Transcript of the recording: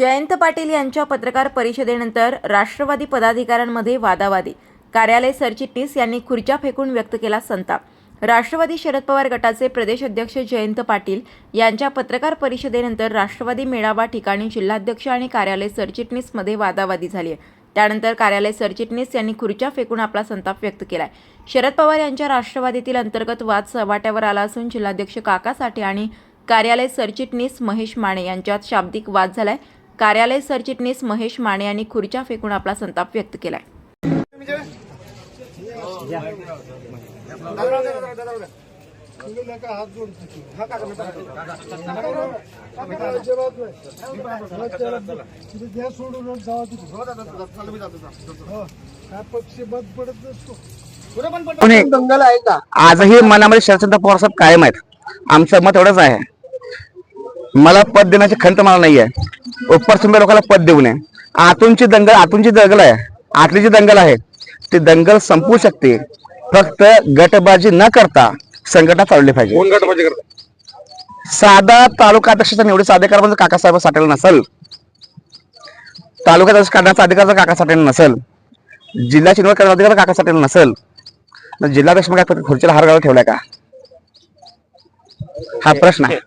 जयंत पाटील यांच्या पत्रकार परिषदेनंतर राष्ट्रवादी पदाधिकाऱ्यांमध्ये वादावादी. कार्यालय सरचिटणीस यांनी खुर्च्या फेकून व्यक्त केला संताप. राष्ट्रवादी शरद पवार गटाचे प्रदेश अध्यक्ष जयंत पाटील यांच्या पत्रकार परिषदेनंतर राष्ट्रवादी मेळावा ठिकाणी जिल्हाध्यक्ष आणि कार्यालय सरचिटणीसमध्ये वादावादी झाली आहे त्यानंतर कार्यालय सरचिटणीस यांनी खुर्च्या फेकून आपला संताप व्यक्त केलाय. शरद पवार यांच्या राष्ट्रवादीतील अंतर्गत वाद सवाट्यावर आला असून जिल्हाध्यक्ष काका साठे आणि कार्यालय सरचिटणीस महेश माने यांच्यात शाब्दिक वाद झालाय. कार्यालय सरचिटणीस महेश माने यांनी खुर्च्या फेकून आपला संताप व्यक्त केलाय. दंगल आहे का आजही मनामध्ये शरदचंद्र पवार साहेब कायम आहेत. आमचं मत एवढंच आहे. मला पद देण्याची खंत मला नाहीये. उपरसुंबे लोकांना पद देऊ नये. आतूनची दंगल आतूनची दंगल आहे. आतली जी दंगल आहे ती दंगल संपू शकते. फक्त गटबाजी न करता संघटना चालवली पाहिजे. साधा तालुका अध्यक्षाचा निवडी साधे कारण काकासाहेब साठेल नसल. तालुका अध्यक्ष करण्याचा अधिकार जर काका साठेल नसल. जिल्ह्याची निवड करण्याचा अधिकार काका साठेल नसल तर जिल्हाध्यक्ष मग खुर्चीला हार ठेवलाय का? हा प्रश्न आहे.